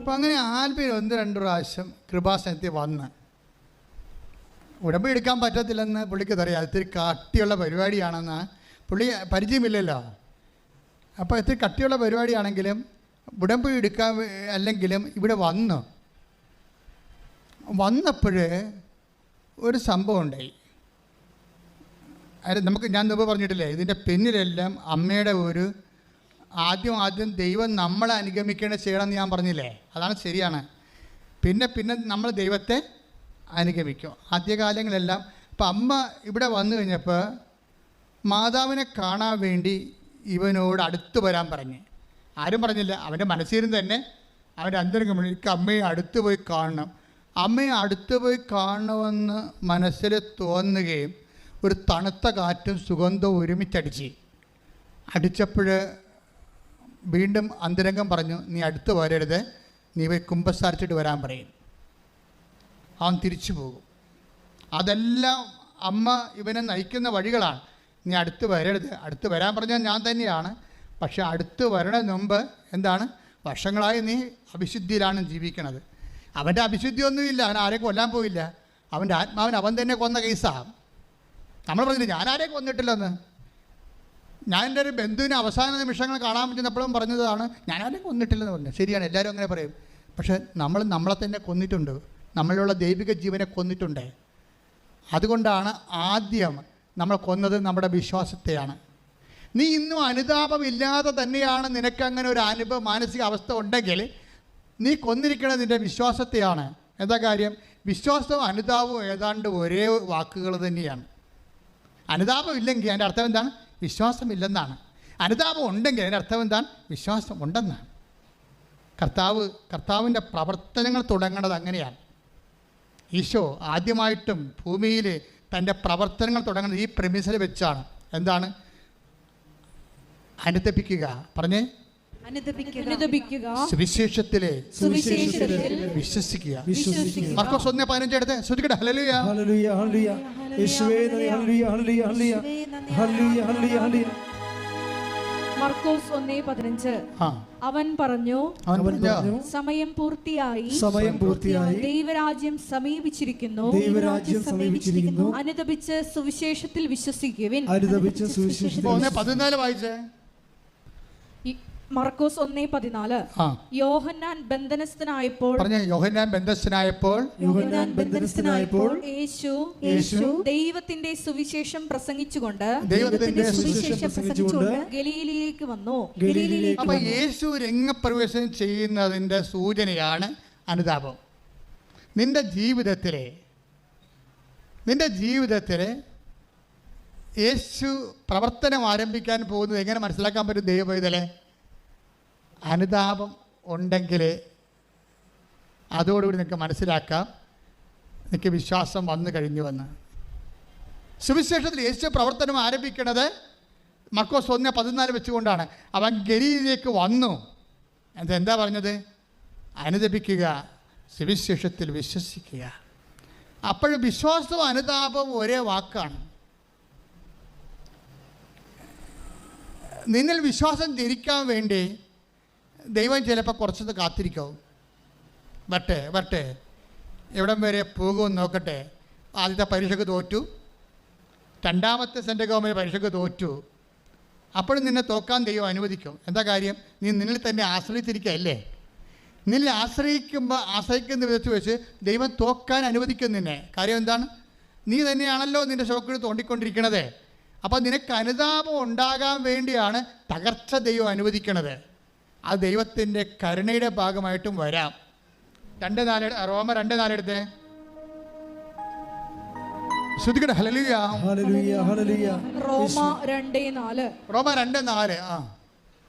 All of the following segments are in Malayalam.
അപ്പം അങ്ങനെ ആൽബിയിൽ ഒന്ന് രണ്ട് പ്രാവശ്യം കൃപാസനത്തിൽ വന്ന്. ഉടമ്പ് എടുക്കാൻ പറ്റത്തില്ലെന്ന് പുള്ളിക്ക് തറിയാം ഇത്തിരി കട്ടിയുള്ള പരിപാടിയാണെന്ന്. പുള്ളി പരിചയമില്ലല്ലോ. അപ്പോൾ ഇത്തിരി കട്ടിയുള്ള പരിപാടിയാണെങ്കിലും ഉടമ്പ് എടുക്കാൻ അല്ലെങ്കിലും ഇവിടെ വന്നു. വന്നപ്പോൾ ഒരു സംഭവം ഉണ്ടായി. നമുക്ക് ഞാൻ മുമ്പ് പറഞ്ഞിട്ടില്ലേ ഇതിന്റെ പിന്നിലെല്ലാം അമ്മയുടെ ഒരു ആദ്യം ആദ്യം ദൈവം നമ്മളെ അനുഗമിക്കേണ്ട ചെയ്യണമെന്ന് ഞാൻ പറഞ്ഞില്ലേ? അതാണ് ശരിയാണ്. പിന്നെ പിന്നെ നമ്മൾ ദൈവത്തെ അനുഗമിക്കും. ആദ്യകാലങ്ങളെല്ലാം ഇപ്പം അമ്മ ഇവിടെ വന്നു കഴിഞ്ഞപ്പോൾ മാതാവിനെ കാണാൻ വേണ്ടി ഇവനോട് അടുത്ത് വരാൻ പറഞ്ഞ്. ആരും പറഞ്ഞില്ല. അവന്റെ മനസ്സിരുന്ന് തന്നെ അവന്റെ അന്തരംഗം എനിക്ക് അമ്മയെ അടുത്ത് പോയി കാണണം. അമ്മയെ അടുത്ത് പോയി കാണണമെന്ന് മനസ്സിൽ തോന്നുകയും ഒരു തണുത്ത കാറ്റും സുഗന്ധവും ഒരുമിച്ചടിച്ച്. അടിച്ചപ്പോൾ വീണ്ടും അന്തരംഗം പറഞ്ഞു നീ അടുത്ത് വരരുത്. നീ പോയി കുമ്പസാരിച്ചിട്ട് വരാൻ പറയും. അവൻ തിരിച്ചു പോകും. അതെല്ലാം അമ്മ ഇവനെ നയിക്കുന്ന വഴികളാണ്. നീ അടുത്ത് വരരുത്. അടുത്ത് വരാൻ പറഞ്ഞാൽ ഞാൻ തന്നെയാണ്. പക്ഷെ അടുത്ത് വരണതിന് മുമ്പ് എന്താണ്? വർഷങ്ങളായി നീ അഭിശുദ്ധിയിലാണ് ജീവിക്കണത്. അവന്റെ അഭിശുദ്ധിയൊന്നുമില്ല അവൻ ആരെ കൊല്ലാൻ പോയില്ല. അവന്റെ ആത്മാവിന് അവൻ തന്നെ കൊന്ന കേസാണ് നമ്മൾ പറഞ്ഞില്ല ഞാൻ ആരെ കൊന്നിട്ടില്ലെന്ന്? ഞാൻ എന്റെ ഒരു ബന്ധുവിനെ അവസാന നിമിഷങ്ങൾ കാണാൻ പറ്റുന്നപ്പോഴും പറഞ്ഞതാണ് ആരെയും കൊന്നിട്ടില്ലെന്ന് പറഞ്ഞു. ശരിയാണ് എല്ലാവരും അങ്ങനെ പറയും. പക്ഷേ നമ്മൾ നമ്മളെ തന്നെ കൊന്നിട്ടുണ്ട്. നമ്മളിലുള്ള ദൈവിക ജീവനെ കൊന്നിട്ടുണ്ട്. അതുകൊണ്ടാണ് ആദ്യം നമ്മൾ കൊന്നത് നമ്മുടെ വിശ്വാസത്തെയാണ്. നീ ഇന്നും അനുതാപമില്ലാതെ തന്നെയാണ് നിനക്കങ്ങനെ ഒരു അനുഭവ മാനസിക അവസ്ഥ ഉണ്ടെങ്കിൽ നീ കൊന്നിരിക്കുന്നത് നിന്റെ വിശ്വാസത്തെയാണ്. എന്താ കാര്യം? വിശ്വാസവും അനുതാപവും ഏതാണ്ട് ഒരേ വാക്കുകൾ തന്നെയാണ്. അനുതാപം ഇല്ലെങ്കിൽ അതിന്റെ അർത്ഥം എന്താണ്? വിശ്വാസമില്ലെന്നാണ്. അനുതാപം ഉണ്ടെങ്കിൽ അതിന്റെ അർത്ഥം എന്താണ്? വിശ്വാസം ഉണ്ടെന്നാണ്. കർത്താവ് കർത്താവിന്റെ പ്രവർത്തനങ്ങൾ തുടങ്ങുന്നത് അങ്ങനെയാണ്. ഈശോ ആദ്യമായിട്ടും ഭൂമിയിൽ തന്റെ പ്രവർത്തനങ്ങൾ തുടങ്ങുന്നത് ഈ പ്രമിസിൽ വെച്ചാണ്. എന്താണ്? അനുതപിക്കുക. പറഞ്ഞേ അനുദപിക്കുക സുവിശേഷത്തിലെ സുവിശേഷത്തിൽ വിശ്വസിക്കുക. വിശ്വസിക്കുക. മർക്കോസ് ഒന്നേ പതിനഞ്ച് എടുത്ത്. ശ്രദ്ധിക്കട്ടെ. ഹലലുയ ഹല്ലേലൂയ ഹല്ലേലൂയ. യേശുവേ നന്ദി. ഹല്ലേലൂയ ഹല്ലേലൂയ ഹല്ലേലൂയ. ഹല്ലേലൂയ ഹല്ലേലൂയ ഹല്ലേലൂയ. മർക്കോസ് ഒന്നേ പതിനഞ്ച്. ആ അവൻ പറഞ്ഞു അവൻ അവൻ പറഞ്ഞു? സമയം പൂർത്തിയായി. സമയം പൂർത്തിയായി. ദൈവരാജ്യം സമീപിച്ചിരിക്കുന്നു. ദൈവരാജ്യം സമീപിച്ചിരിക്കുന്നു. അനുദപിച്ച് സുവിശേഷത്തിൽ വിശ്വസിക്കുവിൻ. അനുദപിച്ച് സുവിശേഷത്തിൽ പതിനാല് വായിച്ചേ. മർക്കോസ് ഒന്നേ പതിനാല്. യോഹന്നാൻ ബന്ധനസ്ഥനായപ്പോൾ പറഞ്ഞ യോഹന്നാൻ ബന്ധനസ്ഥനായപ്പോൾ യോഹന്നാൻ ബന്ധനസ്ഥനായപ്പോൾ യേശു യേശു ദൈവത്തിന്റെ സുവിശേഷം പ്രസംഗിച്ചുകൊണ്ട് ദൈവത്തിന്റെ സുവിശേഷം പ്രസംഗിച്ചുകൊണ്ട് ഗലീലിലേക്ക് വന്നു. ഗലീലയിലേക്ക് അപ്പൊ യേശു രംഗപ്രവേശനം ചെയ്യുന്നതിന്റെ സൂചനയാണ് അനുതാപം. നിന്റെ ജീവിതത്തിലെ നിന്റെ ജീവിതത്തിലെ യേശു പ്രവർത്തനം ആരംഭിക്കാൻ പോകുന്നത് എങ്ങനെ മനസ്സിലാക്കാൻ പറ്റും ദൈവപൈതലെ അനുതാപം ഉണ്ടെങ്കിൽ അതോടുകൂടി നിങ്ങൾക്ക് മനസ്സിലാക്കാം. നിങ്ങൾക്ക് വിശ്വാസം വന്നു കഴിഞ്ഞുവെന്ന് സുവിശേഷത്തിൽ യേശു പ്രവർത്തനം ആരംഭിക്കുന്നത് മക്കോസ് ഒന്ന് പതിനാല് വെച്ചുകൊണ്ടാണ്. അവൻ ഗലീലിലേക്ക് വന്നു. എന്താ പറഞ്ഞത്? അനുദപിക്കുക സുവിശേഷത്തിൽ വിശ്വസിക്കുക. അപ്പോൾ വിശ്വാസവും അനുതാപവും ഒരേ വാക്കാണ്. നിന്നിൽ വിശ്വാസം ധരിക്കാൻ വേണ്ടി ദൈവം ചിലപ്പോൾ കുറച്ചത് കാത്തിരിക്കാവും. വട്ടെ വട്ടെ എവിടം വരെ പോകുമെന്ന് നോക്കട്ടെ. ആദ്യത്തെ പരീക്ഷയ്ക്ക് തോറ്റു. രണ്ടാമത്തെ സെന്റെ ഗവൺമെന്റ് പരീക്ഷയ്ക്ക് തോറ്റു. അപ്പോഴും നിന്നെ തോക്കാൻ ദൈവം അനുവദിക്കും. എന്താ കാര്യം? നീ നിന്നിൽ തന്നെ ആശ്രയിച്ചിരിക്കുകയല്ലേ നിന്നെ ആശ്രയിക്കുമ്പോൾ ആശ്രയിക്കുന്ന വിധത്തിൽ വെച്ച് ദൈവം തോക്കാൻ അനുവദിക്കും നിന്നെ. കാര്യം എന്താണ്? നീ തന്നെയാണല്ലോ നിന്റെ ഷോക്കിൽ തോണ്ടിക്കൊണ്ടിരിക്കണത്. അപ്പോൾ നിനക്ക് അനുതാപം ഉണ്ടാകാൻ വേണ്ടിയാണ് തകർച്ച ദൈവം അനുവദിക്കണത്. അത് ദൈവത്തിന്റെ കരുണയുടെ ഭാഗമായിട്ടും വരാം. രണ്ട് നാല് റോമ രണ്ട് നാലെടുത്ത്. ഹലലുയ റോമ രണ്ടേ നാല്. റോമ രണ്ട് നാല് ആ.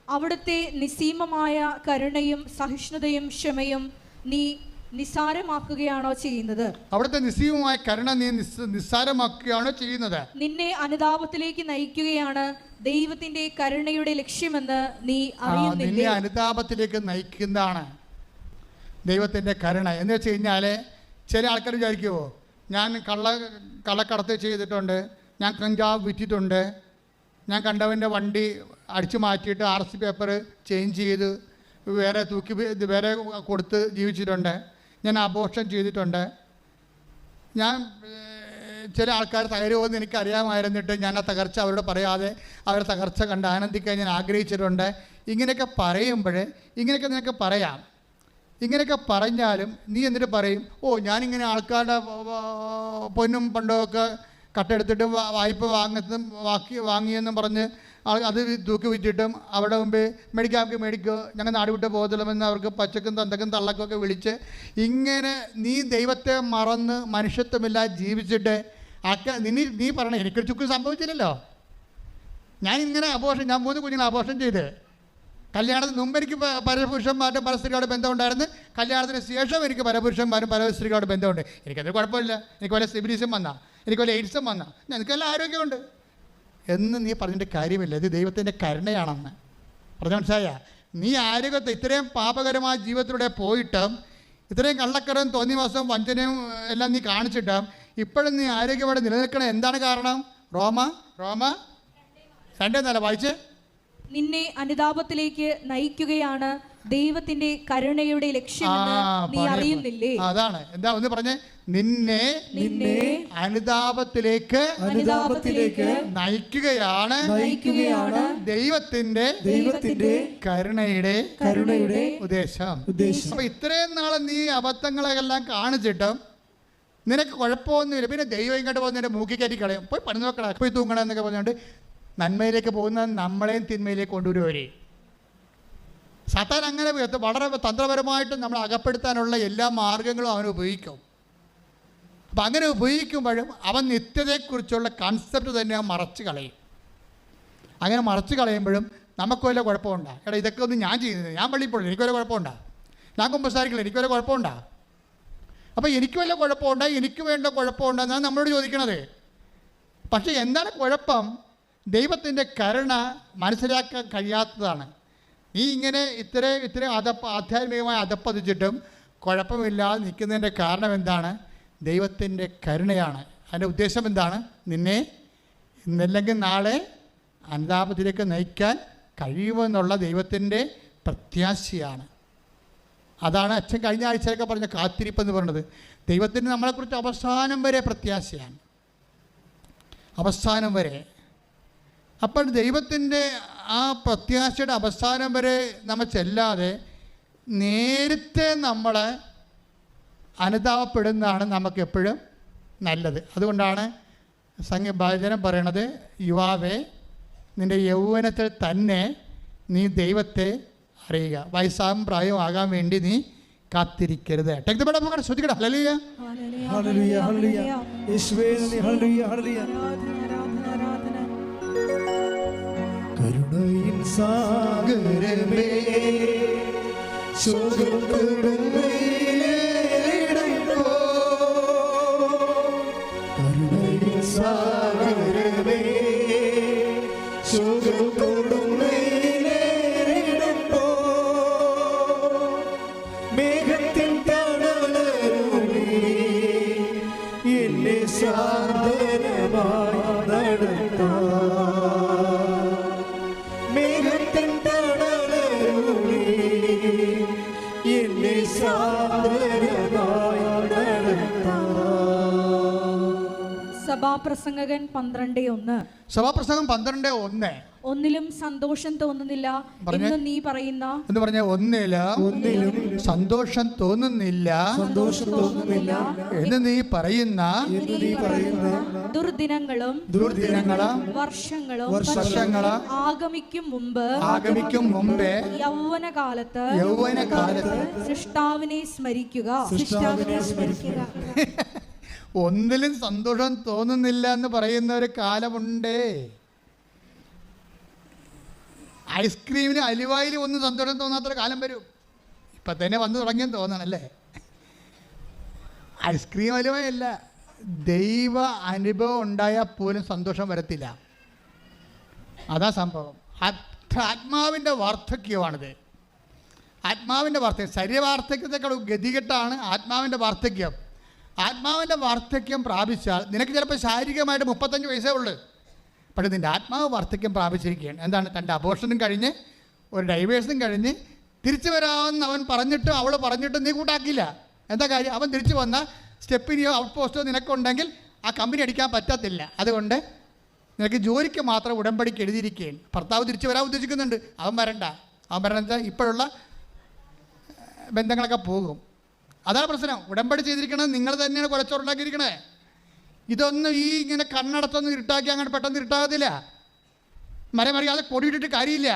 അവിടുത്തെ നിസീമമായ കരുണയും സഹിഷ്ണുതയും ക്ഷമയും നീ നിസ്സാരമാക്കുകയാണോ ചെയ്യുന്നത്? അവിടുത്തെ നിസീമമായ കരുണ നീ നിസ്സാരമാക്കുകയാണോ ചെയ്യുന്നത്? നിന്നെ അനുതാപത്തിലേക്ക് നയിക്കുകയാണ് ദൈവത്തിന്റെ കരുണയുടെ ലക്ഷ്യമെന്ന് നീ അറിയുന്നില്ല? നിന്നെ അനുതാപത്തിലേക്ക് നയിക്കുന്നതാണ് ദൈവത്തിന്റെ കരുണ. എന്ന് വെച്ച് കഴിഞ്ഞാൽ ചില ആൾക്കാർ വിചാരിക്കുമോ ഞാൻ കള്ള കള്ളക്കടത്ത് ചെയ്തിട്ടുണ്ട് ഞാൻ കഞ്ചാവ് വിറ്റിട്ടുണ്ട് ഞാൻ കണ്ടവന്റെ വണ്ടി അടിച്ചു മാറ്റിയിട്ട് ആർ സി പേപ്പർ ചേഞ്ച് ചെയ്ത് വേറെ തൂക്കി വേറെ കൊടുത്ത് ജീവിച്ചിട്ടുണ്ട് ഞാൻ അബോർഷൻ ചെയ്തിട്ടുണ്ട് ഞാൻ ചില ആൾക്കാർ തകരുമെന്ന് എനിക്ക് അറിയാമായിരുന്നിട്ട് ഞാൻ ആ തകർച്ച അവരോട് പറയാതെ അവരുടെ തകർച്ച കണ്ട് ആനന്ദിക്കാൻ ഞാൻ ആഗ്രഹിച്ചിട്ടുണ്ട്. ഇങ്ങനെയൊക്കെ പറയുമ്പോൾ ഇങ്ങനെയൊക്കെ നിനക്ക് പറയാം. ഇങ്ങനെയൊക്കെ പറഞ്ഞാലും നീ എന്നിട്ട് പറയും ഓ ഞാനിങ്ങനെ ആൾക്കാരുടെ പൊന്നും പണ്ടൊക്കെ കട്ടെടുത്തിട്ട് വായ്പ വാങ്ങുന്നതും വാക്കി വാങ്ങിയെന്നും പറഞ്ഞ് അത് തൂക്കി വിറ്റിട്ടും അവിടെ മുമ്പ് മേടിക്കാമെങ്കിൽ മേടിക്കോ ഞങ്ങൾ നാട് വിട്ട് പോകത്തില്ലെന്ന് അവർക്ക് പച്ചക്കും തന്തക്കും തള്ളക്കൊക്കെ വിളിച്ച് ഇങ്ങനെ നീ ദൈവത്തെ മറന്ന് മനുഷ്യത്വമില്ലാതെ ജീവിച്ചിട്ട് ആക്ക നീ നീ പറയണേ എനിക്കൊരു ചുക്കും സംഭവിച്ചില്ലല്ലോ. ഞാൻ ഇങ്ങനെ ആഘോഷം ഞാൻ മൂന്ന് കുഞ്ഞുങ്ങൾ ആഘോഷം ചെയ്ത്. കല്യാണത്തിന് മുമ്പ് എനിക്ക് പ- പരപുരുഷന്മാരുടെ പരസ്ത്രീകളുടെ ബന്ധമുണ്ടായിരുന്നു. കല്യാണത്തിന് ശേഷം എനിക്ക് പരപുരുഷന്മാരും പരസ്ത്രീകളുടെ ബന്ധമുണ്ട്. എനിക്കത് കുഴപ്പമില്ല. എനിക്ക് വല്ല സിബിലിസും വന്ന. എനിക്ക് വല്ല എയ്ഡ്സും വന്ന. എനിക്കെല്ലാം ആരോഗ്യമുണ്ട്. എന്ന് നീ പറഞ്ഞിട്ട് കാര്യമില്ല. ഇത് ദൈവത്തിന്റെ കരുണയാണെന്ന്. പറഞ്ഞ മനസ്സിലായ? നീ ആരോഗ്യത്തെ ഇത്രയും പാപകരമായ ജീവിതത്തിലൂടെ പോയിട്ടും ഇത്രയും കള്ളക്കരം തോന്നിയ മാസം വഞ്ചനയും എല്ലാം നീ കാണിച്ചിട്ടും ഇപ്പോഴും നീ ആരോഗ്യമായിട്ട് നിലനിൽക്കണം. എന്താണ് കാരണം? റോമ റോമ. രണ്ടേ നില വായിച്ച്. നിന്നെ അനുതാപത്തിലേക്ക് നയിക്കുകയാണ് ദൈവത്തിന്റെ കരുണയുടെ ലക്ഷ്യമെന്ന് നീ അറിയുന്നില്ലേ? അതാണ്. എന്താ ഒന്ന് പറഞ്ഞേ? നിന്നെ നിന്നെ അനുതാപത്തിലേക്ക് അനുതാപത്തിലേക്ക് നയിക്കുകയാണ് നയിക്കുകയാണ് ദൈവത്തിന്റെ ദൈവത്തിന്റെ കരുണയുടെ കരുണയുടെ ഉദ്ദേശം. ഉദ്ദേശം. അപ്പൊ ഇത്രയും നാളെ നീ അബദ്ധങ്ങളെല്ലാം കാണിച്ചിട്ടും നിനക്ക് കുഴപ്പമൊന്നുമില്ല. പിന്നെ ദൈവം ഇങ്ങോട്ട് പോകുന്ന എന്റെ മൂക്കി കയറ്റി കളയും. പോയി പണി നോക്കടാ. പോയി തൂങ്ങണം എന്നൊക്കെ പറഞ്ഞുകൊണ്ട് നന്മയിലേക്ക് പോകുന്ന നമ്മളെയും തിന്മയിലേക്ക് കൊണ്ടുവരുവരെ. സത്താൻ അങ്ങനെ വളരെ തന്ത്രപരമായിട്ട് നമ്മൾ അകപ്പെടുത്താനുള്ള എല്ലാ മാർഗങ്ങളും അവൻ ഉപയോഗിക്കും. അപ്പം അങ്ങനെ ഉപയോഗിക്കുമ്പോഴും അവൻ നിത്യതയെക്കുറിച്ചുള്ള കൺസെപ്റ്റ് തന്നെ അവൻ മറച്ച് കളയും. അങ്ങനെ മറച്ച് കളയുമ്പോഴും നമുക്ക് വല്ല കുഴപ്പമുണ്ടോ? എടാ ഇതൊക്കെ ഒന്ന് ഞാൻ ചെയ്യുന്നത്. ഞാൻ പള്ളിയിൽ പോകണം എനിക്ക് വല്ല കുഴപ്പമുണ്ടോ? ഞാൻ കുമ്പസാരിക്കില്ല. എനിക്ക് വല്ല കുഴപ്പമുണ്ടോ? അപ്പോൾ എനിക്ക് വല്ല കുഴപ്പമുണ്ടോ? എനിക്ക് വേണ്ട കുഴപ്പമുണ്ടോ എന്നാണ് നമ്മളോട് ചോദിക്കണത്. പക്ഷേ എന്താണ് കുഴപ്പം? ദൈവത്തിന്റെ കരുണ മനസ്സിലാക്കാൻ കഴിയാത്തതാണ്. നീ ഇങ്ങനെ ഇത്ര ഇത്ര അതപ്പ ആധ്യാത്മികമായി അതപ്പതിച്ചിട്ടും കുഴപ്പമില്ലാതെ നിൽക്കുന്നതിന്റെ കാരണം എന്താണ്? ദൈവത്തിന്റെ കരുണയാണ്. അതിന്റെ ഉദ്ദേശം എന്താണ്? നിന്നെ ഇന്നല്ലെങ്കിൽ നാളെ അനുതാപത്തിലേക്ക് നയിക്കാൻ കഴിയുമെന്നുള്ള ദൈവത്തിന്റെ പ്രത്യാശയാണ്. അതാണ് അച്ഛൻ കഴിഞ്ഞ ആഴ്ചയൊക്കെ പറഞ്ഞ കാത്തിരിപ്പ് എന്ന് പറയുന്നത് ദൈവത്തിന് നമ്മളെക്കുറിച്ച് അവസാനം വരെ പ്രത്യാശയാണ്. അവസാനം വരെ. അപ്പോൾ ദൈവത്തിന്റെ ആ പ്രത്യാശയുടെ അവസാനം വരെ നമ്മൾ ചെല്ലാതെ നേരത്തെ നമ്മൾ അനുതാപപ്പെടുന്നതാണ് നമുക്ക് എപ്പോഴും നല്ലത്. അതുകൊണ്ടാണ് സംഗീത ഭജനം പറയണത് യുവാവേ നിന്റെ യൗവനത്തിൽ തന്നെ നീ ദൈവത്തെ അറിയുക. വയസ്സാകും പ്രായവും ആകാൻ വേണ്ടി നീ കാത്തിരിക്കരുത്. ശ്രദ്ധിക്കണം അല്ലല്ലേ സഭാപ്രസംഗകൻ പന്ത്രണ്ട് ഒന്ന്. സഭാപ്രസംഗം പന്ത്രണ്ട് ഒന്ന്. ഒന്നിലും സന്തോഷം തോന്നുന്നില്ല. എന്ന് നീ പറയുന്ന? എന്ന് പറഞ്ഞ ഒന്നിൽ ഒന്നിലും സന്തോഷം തോന്നുന്നില്ല. സന്തോഷം തോന്നുന്നില്ല. എന്ന് നീ പറയുന്ന? എന്ന് നീ പറയുന്ന? ദുർദിനങ്ങളും ദുർദിനങ്ങളും വർഷങ്ങളും വർഷങ്ങളും ആഗമിക്കും മുമ്പ് ആഗമിക്കും മുമ്പേ യൗവനകാലത്ത് യൗവനകാലത്ത് സൃഷ്ടാവിനെ സ്മരിക്കുക. സൃഷ്ടാവിനെ സ്മരിക്കുക. ഒന്നിലും സന്തോഷം തോന്നുന്നില്ല എന്ന് പറയുന്ന ഒരു കാലമുണ്ടേ. ഐസ്ക്രീമിന് അലിവായിൽ ഒന്നും സന്തോഷം തോന്നാത്തൊരു കാലം വരും. ഇപ്പം തന്നെ വന്നു തുടങ്ങിയെന്ന് തോന്നണല്ലേ ഐസ്ക്രീം അലിവായല്ല ദൈവ അനുഭവം ഉണ്ടായാൽ പോലും സന്തോഷം വരത്തില്ല. അതാ സംഭവം. ആത്മ- ആത്മാവിന്റെ വാർദ്ധക്യമാണിത്. ആത്മാവിന്റെ വാർദ്ധക്യം ശരീരവാർദ്ധക്യത്തെക്കാളും ഗതികെട്ടാണ് ആത്മാവിന്റെ വാർദ്ധക്യം. ആത്മാവിന്റെ വാർദ്ധക്യം പ്രാപിച്ചാൽ നിനക്ക് ചിലപ്പോൾ ശാരീരികമായിട്ട് മുപ്പത്തഞ്ച് വയസ്സേ ഉള്ളൂ. പക്ഷേ നിന്റെ ആത്മാവ് വാർദ്ധക്യം പ്രാപിച്ചിരിക്കുകയാണ്. എന്താണ്? തന്റെ അബോഷനും കഴിഞ്ഞ് ഒരു ഡൈവേഴ്സും കഴിഞ്ഞ് തിരിച്ചു വരാമെന്ന് അവൻ പറഞ്ഞിട്ടും അവൾ പറഞ്ഞിട്ടും നീ കൂട്ടാക്കില്ല എന്താ കാര്യം? അവൻ തിരിച്ചു വന്ന സ്റ്റെപ്പിനെയോ ഔട്ട് പോസ്റ്റോ നിനക്കുണ്ടെങ്കിൽ ആ കമ്പനി അടിക്കാൻ പറ്റത്തില്ല. അതുകൊണ്ട് നിനക്ക് ജോലിക്ക് മാത്രം ഉടമ്പടിക്ക് എഴുതിയിരിക്കുകയാണ്. ഭർത്താവ് തിരിച്ചു വരാൻ ഉദ്ദേശിക്കുന്നുണ്ട്. അവൻ വരണ്ട. അവൻ വരണ്ട ഇപ്പോഴുള്ള ബന്ധങ്ങളൊക്കെ പോകും. അതാണ് പ്രശ്നം. ഉടമ്പടി ചെയ്തിരിക്കണത് നിങ്ങൾ തന്നെയാണ് കുലച്ചോറുണ്ടാക്കിയിരിക്കണേ. ഇതൊന്നും ഈ ഇങ്ങനെ കണ്ണടത്തൊന്നും ഇരുട്ടാക്കി അങ്ങനെ പെട്ടെന്ന് ഇരുട്ടാകത്തില്ല. മരമറിയാതെ പൊടിയിട്ടിട്ട് കാര്യമില്ല.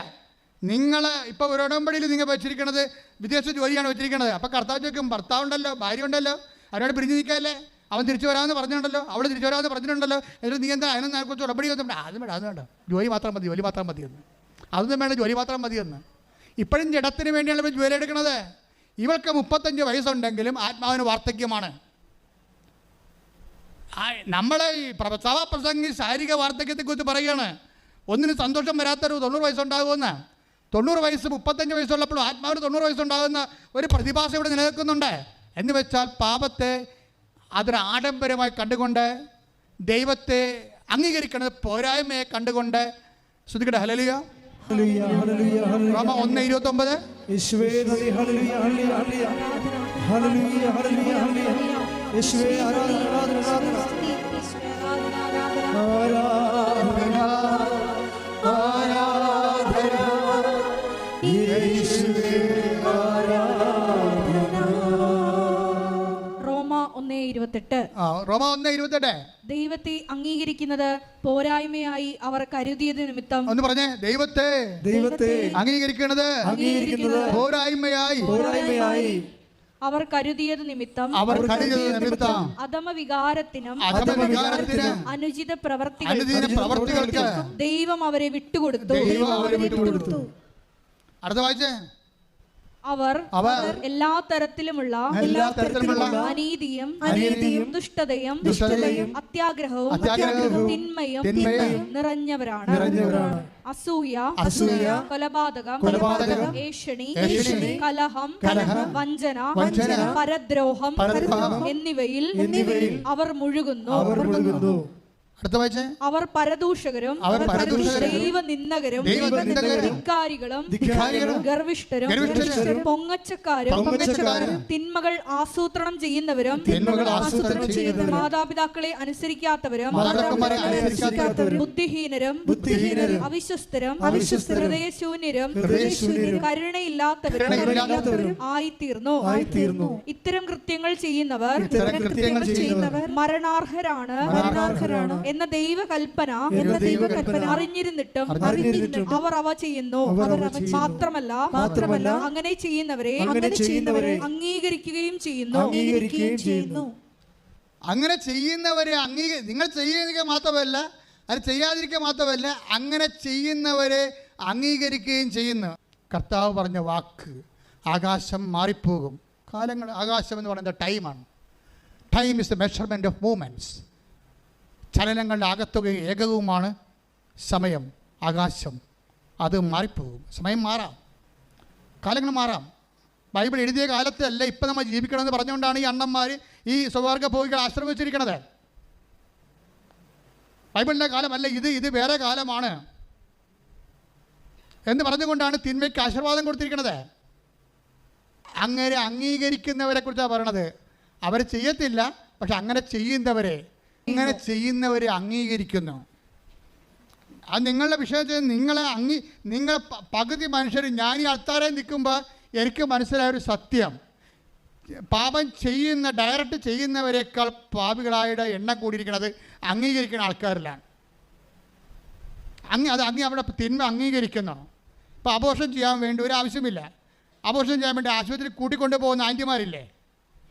നിങ്ങൾ ഇപ്പോൾ ഒരു ഉടമ്പടിയിൽ നിങ്ങൾ വെച്ചിരിക്കണത് വിദേശ ജോലിയാണ് വെച്ചിരിക്കണത്. അപ്പോൾ കർത്താവ് ചോദിക്കും ഭർത്താവ് ഉണ്ടല്ലോ ഭാര്യ ഉണ്ടല്ലോ അവരോട് പിരിഞ്ഞു നിൽക്കാല്ലേ? അവൻ തിരിച്ചു വരാമെന്ന് പറഞ്ഞിട്ടുണ്ടല്ലോ അവൾ തിരിച്ചു വരാമെന്ന് പറഞ്ഞിട്ടുണ്ടല്ലോ. എന്നിട്ട് നീ എന്താ അതിനൊന്നും അതിനെക്കുറിച്ച് ഉടമ്പടി വേണ്ട അതും വേണ്ട അത് വേണ്ട. ജോലി മാത്രം മതി ജോലി മാത്രം മതിയെന്ന് അതൊന്നും വേണ്ട ജോലി മാത്രം മതിയെന്ന് ഇപ്പോഴും ജഡത്തിന് വേണ്ടിയാണ് ഇപ്പോൾ ജോലി എടുക്കുന്നത് ഇവൾക്ക് മുപ്പത്തഞ്ച് വയസ്സുണ്ടെങ്കിലും ആത്മാവിന് വാർദ്ധക്യമാണ്. നമ്മളെ ഈ പ്ര- പ്രസംഗി ശാരീരിക വാർദ്ധക്യത്തെക്കുറിച്ച് പറയുകയാണ്. ഒന്നിന് സന്തോഷം വരാത്തൊരു തൊണ്ണൂറ് വയസ്സുണ്ടാകുമെന്ന്. തൊണ്ണൂറ് വയസ്സ് മുപ്പത്തഞ്ച് വയസ്സുള്ളപ്പോഴും ആത്മാവിന് തൊണ്ണൂറ് വയസ്സുണ്ടാകുന്ന ഒരു പ്രതിഭാസം ഇവിടെ നിലനിൽക്കുന്നുണ്ട്. എന്ന് വെച്ചാൽ പാപത്തെ അതൊരു ആഡംബരമായി കണ്ടുകൊണ്ട് ദൈവത്തെ അംഗീകരിക്കുന്നത് പോരായ്മയെ കണ്ടുകൊണ്ട്. ശ്രുതിക്കട്ടെ ഹലലിയ. റോമ ഒന്ന് ഹല്ലേലൂയ. യേശുവേ ആരാധന, ആരാധന, ആരാധന. ആരാധന, ഒന്നേ ഇരുപത്തെട്ട്. ആ റോമ ഒന്ന് ഇരുപത്തെട്ട്. ദൈവത്തെ അംഗീകരിക്കുന്നത് പോരായ്മയായി അവർ കരുതിയത് നിമിത്തം. ഒന്ന് പറഞ്ഞേ ദൈവത്തെ ദൈവത്തെ അംഗീകരിക്കുന്നത് അംഗീകരിക്കുന്നത് പോരായ്മയായി. പോരായ്മയായി അവർ കരുതിയത് നിമിത്തം. അവർ കരുതിയത് നിമിത്തം. അധമ വികാരത്തിനും അധമവികാരത്തിന് അനുചിത പ്രവർത്തികൾ അനുദിന പ്രവർത്തികൾക്ക് ദൈവം അവരെ വിട്ടുകൊടുത്തു. ദൈവം അവരെ വിട്ടുകൊടുത്തു. അടുത്ത വായിച്ചേ. അവർ അവർ എല്ലാ തരത്തിലുമുള്ള എല്ലാ തരത്തിലുമുള്ള അനീതിയും അനീതിയും ദുഷ്ടതയും ദുഷ്ടതയും അത്യാഗ്രഹവും അത്യാഗ്രഹവും തിന്മയും തിന്മയും നിറഞ്ഞവരാണ്. നിറഞ്ഞവരാണ്. അസൂയ അസൂയ കൊലപാതകം കൊലപാതകം ഏഷണി ഏഷണി കലഹം കലഹം വഞ്ചന വഞ്ചന പരദ്രോഹം പരദ്രോഹം എന്നിവയിൽ എന്നിവയിൽ അവർ മുഴുകുന്നു. അവർ മുഴുകുന്നു. അവർ പരദൂഷകരും അവർ ദൈവനിന്ദകരും ധിക്കാരികളും. ഗർവിഷ്ഠരും പൊങ്ങച്ചക്കാരും തിന്മകൾ ആസൂത്രണം ചെയ്യുന്നവരും മാതാപിതാക്കളെ അനുസരിക്കാത്തവരും ബുദ്ധിഹീനരും അവിശ്വസ്തരും ഹൃദയശൂന്യരും കരുണയില്ലാത്തവരും ആയിത്തീർന്നു. ആയിത്തീർന്നു. ഇത്തരം കൃത്യങ്ങൾ ചെയ്യുന്നവർ മരണാർഹരാണ്. എന്ന ദൈവകൽപ്പന എന്ന ദൈവകൽപ്പന അറിഞ്ഞിരുന്നിട്ടും അറിഞ്ഞിരുന്നിട്ടും അവർ അവ ചെയ്യുന്നു. മാത്രമല്ല മാത്രമല്ല അങ്ങനെ ചെയ്യുന്നവരെ അങ്ങനെ ചെയ്യുന്നവരെ അംഗീകരിക്കുകയും ചെയ്യുന്നു. അംഗീകരിക്കുകയും ചെയ്യുന്നു. അങ്ങനെ ചെയ്യുന്നവരെ അംഗീക നിങ്ങൾ ചെയ്യുക മാത്രമല്ല അത് ചെയ്യാതിരിക്കുക മാത്രമല്ല അങ്ങനെ ചെയ്യുന്നവരെ അംഗീകരിക്കുകയും ചെയ്യുന്നു. കർത്താവ് പറഞ്ഞ വാക്ക് ആകാശം മാറിപ്പോകും. കാലങ്ങൾ ആകാശം എന്ന് പറയുന്നത് ടൈമാണ് time is the measurement of moments ചലനങ്ങളുടെ ആകത്തുകയും ഏകവുമാണ് സമയം ആകാശം. അത് മാറിപ്പോകും. സമയം മാറാം. കാലങ്ങൾ മാറാം. ബൈബിൾ എഴുതിയ കാലത്തല്ല ഇപ്പം നമ്മൾ ജീവിക്കണമെന്ന് പറഞ്ഞുകൊണ്ടാണ് ഈ അണ്ണന്മാർ ഈ സ്വർഗ ഭോഗികൾ ആശ്രമിച്ചിരിക്കണത് ബൈബിളിന്റെ കാലമല്ല ഇത് ഇത് വേറെ കാലമാണ്. എന്ന് പറഞ്ഞുകൊണ്ടാണ് തിന്മയ്ക്ക് ആശീർവാദം കൊടുത്തിരിക്കുന്നത്. അങ്ങനെ അംഗീകരിക്കുന്നവരെ കുറിച്ചാണ് പറയണത്. അവർ ചെയ്യത്തില്ല പക്ഷെ അങ്ങനെ ചെയ്യുന്നവരെ. അങ്ങനെ ചെയ്യുന്നവരെ അംഗീകരിക്കുന്നു. അത് നിങ്ങളുടെ വിഷയത്തിൽ നിങ്ങളെ അംഗീ നിങ്ങൾ പകുതി മനുഷ്യർ ഞാൻ ഈ അൾത്താരെ നിൽക്കുമ്പോൾ എനിക്ക് മനസ്സിലായ ഒരു സത്യം. പാപം ചെയ്യുന്ന ഡയറക്റ്റ് ചെയ്യുന്നവരെക്കാൾ പാപികളായുടെ എണ്ണം കൂടിയിരിക്കുന്നത് അംഗീകരിക്കുന്ന ആൾക്കാരിലാണ്. അങ്ങ് അത് അങ്ങ് അവിടെ തിന്മ അംഗീകരിക്കുന്നു. ഇപ്പോൾ അബോഷം ചെയ്യാൻ വേണ്ടി ഒരു ആവശ്യമില്ല. അബോർഷൻ ചെയ്യാൻ വേണ്ടി ആശുപത്രി കൂട്ടിക്കൊണ്ടു പോകുന്ന ആന്റിമാരില്ലേ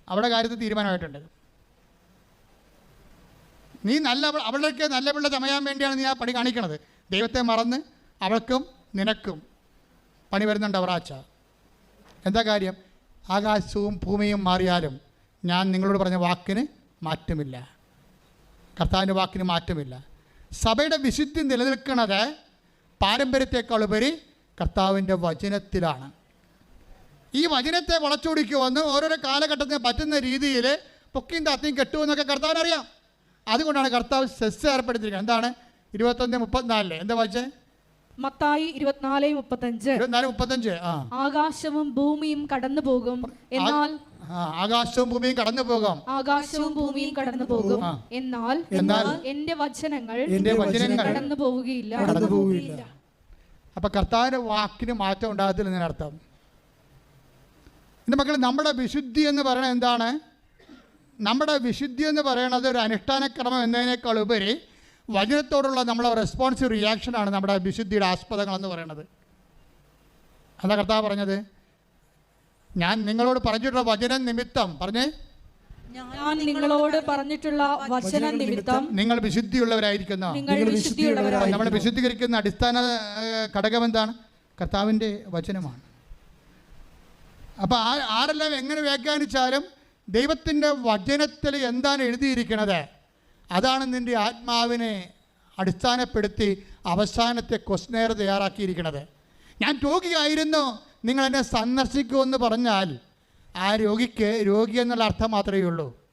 അവിടെ കാര്യത്തിൽ തീരുമാനമായിട്ടുണ്ട്. നീ നല്ല അവളൊക്കെ നല്ല പിള്ള ചമയാൻ വേണ്ടിയാണ് നീ ആ പണി കാണിക്കണത്. ദൈവത്തെ മറന്ന് അവൾക്കും നിനക്കും പണി വരുന്നുണ്ട് അവറാച്ച എന്താ കാര്യം? ആകാശവും ഭൂമിയും മാറിയാലും ഞാൻ നിങ്ങളോട് പറഞ്ഞ വാക്കിന് മാറ്റമില്ല. കർത്താവിന്റെ വാക്കിന് മാറ്റമില്ല. സഭയുടെ വിശുദ്ധി നിലനിൽക്കുന്നത് പാരമ്പര്യത്തെക്കാളുപരി കർത്താവിന്റെ വചനത്തിലാണ്. ഈ വചനത്തെ വളച്ചൊടിക്കുമെന്ന് ഓരോരോ കാലഘട്ടത്തിന് പറ്റുന്ന രീതിയിൽ പൊക്കിയും താത്തിയും കെട്ടുമെന്നൊക്കെ കർത്താവിനറിയാം. അതുകൊണ്ടാണ് കർത്താവ് സെസ് ഏർപ്പെടുത്തിയിരിക്കുന്നത്. എന്താണ്? ഇരുപത്തൊന്ന് മുപ്പത്തിനാലിൽ. എന്താ വായിച്ചേ? മത്തായി ഇരുപത്തിനാല് മുപ്പത്തഞ്ച്. ഇരുപത്തിനാല് മുപ്പത്തഞ്ച്. ആകാശവും ഭൂമിയും കടന്നു പോകും. എന്നാൽ ആകാശവും ഭൂമിയും കടന്നു പോകാം. ആകാശവും ഭൂമിയും കടന്നു പോകും. എന്നാൽ എന്നാൽ എന്റെ വചനങ്ങൾ എന്റെ വചനങ്ങൾ കടന്നു പോവുകയില്ല. കടന്നു പോവുകയില്ല. അപ്പൊ കർത്താവിന്റെ വാക്കിന് മാറ്റം ഉണ്ടാകത്തില്ല എന്നതിനർത്ഥം. എന്റെ മക്കൾ നമ്മുടെ വിശുദ്ധി എന്ന് പറയുന്നത് എന്താണ്? നമ്മുടെ വിശുദ്ധി എന്ന് പറയുന്നത് ഒരു അനുഷ്ഠാനക്രമം എന്നതിനേക്കാൾ ഉപരി വചനത്തോടുള്ള നമ്മളെ റെസ്പോൺസീവ് റിയാക്ഷനാണ് നമ്മുടെ വിശുദ്ധിയുടെ ആസ്പദങ്ങളെന്ന് പറയുന്നത്. അതാ കർത്താവ് പറഞ്ഞത്? ഞാൻ നിങ്ങളോട് പറഞ്ഞിട്ടുള്ള വചനം നിമിത്തം പറഞ്ഞേ? ഞാൻ നിങ്ങളോട് പറഞ്ഞിട്ടുള്ള വചന നിമിത്തം നിങ്ങൾ വിശുദ്ധിയുള്ളവരായിരിക്കുന്ന. നമ്മളെ വിശുദ്ധീകരിക്കുന്ന അടിസ്ഥാന ഘടകം എന്താണ്? കർത്താവിന്റെ വചനമാണ്. അപ്പോൾ ആ ആരെല്ലാം എങ്ങനെ വ്യാഖ്യാനിച്ചാലും ദൈവത്തിന്റെ വചനത്തിൽ എന്താണ് എഴുതിയിരിക്കുന്നത് അതാണ് നിന്റെ ആത്മാവിനെ അടിസ്ഥാനപ്പെടുത്തി അവസാനത്തെ ക്വസ്റ്റനെയർ തയ്യാറാക്കിയിരിക്കുന്നത് ഞാൻ രോഗിയായിരുന്നു. നിങ്ങൾ എന്നെ സന്ദർശിക്കുമെന്ന് പറഞ്ഞാൽ ആ രോഗിക്ക് രോഗി എന്നുള്ള അർത്ഥം മാത്രമേ ഉള്ളൂ.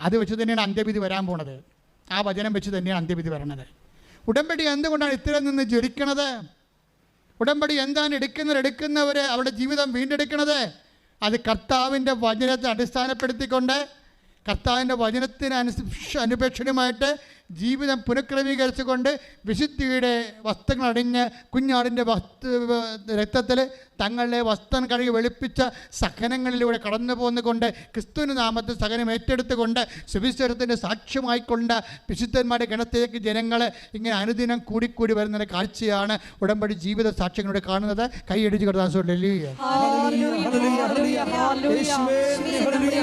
അത് വെച്ച് തന്നെയാണ് അന്ത്യവിധി വരാൻ പോണത്. ആ വചനം വെച്ച് തന്നെയാണ് അന്ത്യവിധി വരണത്. ഉടമ്പടി എന്തുകൊണ്ടാണ് ഇത്തരം നിന്ന് ജ്വലിക്കണത് ഉടമ്പടി എന്താണ് എടുക്കുന്നവർ എടുക്കുന്നവർ അവരുടെ ജീവിതം വീണ്ടെടുക്കണത്? അത് കർത്താവിന്റെ വചനത്തെ അടിസ്ഥാനപ്പെടുത്തിക്കൊണ്ട് കർത്താവിന്റെ വചനത്തിന് അനുസ അനുപേക്ഷണമായിട്ട് ജീവിതം പുനഃക്രമീകരിച്ചുകൊണ്ട് വിശുദ്ധിയുടെ വസ്ത്രങ്ങൾ അണിഞ്ഞ് കുഞ്ഞാടിന്റെ വസ്തു രക്തത്തിൽ തങ്ങളുടെ വസ്ത്രം കഴുകി വെളുപ്പിച്ച സഹനങ്ങളിലൂടെ കടന്നു പോന്നുകൊണ്ട് ക്രിസ്തുവിന് നാമത്തിൽ സഹനം ഏറ്റെടുത്തുകൊണ്ട് സുവിശ്വരത്തിന്റെ സാക്ഷ്യമായിക്കൊണ്ട് വിശുദ്ധന്മാരുടെ ഗണത്തിലേക്ക് ജനങ്ങൾ ഇങ്ങനെ അനുദിനം കൂടിക്കൂടി വരുന്ന കാഴ്ചയാണ് ഉടമ്പടി ജീവിത സാക്ഷ്യങ്ങളുടെ കാണുന്നത്. കൈയടിച്ച് കടത്താൻ ഡൽഹിയ ഹല്ലേലൂയ,